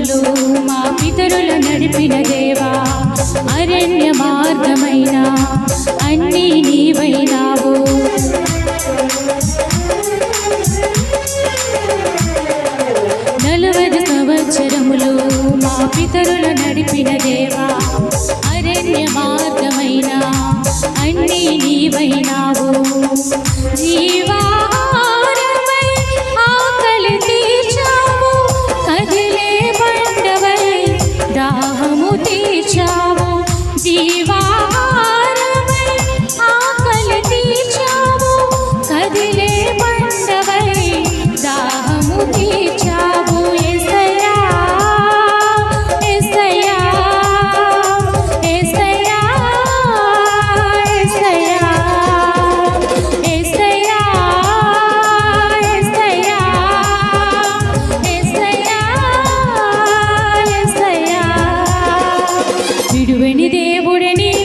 మార్గములు మా పితరులు నడిపిన దేవా అరణ్య మార్గమైన అన్నీ నీవైనావు. నలవది సంవత్సరములు మా పితరులు నడిపిన దేవా అరణ్య మార్గమైన అన్నీ నీవైనావు. జీవా পূর্ণি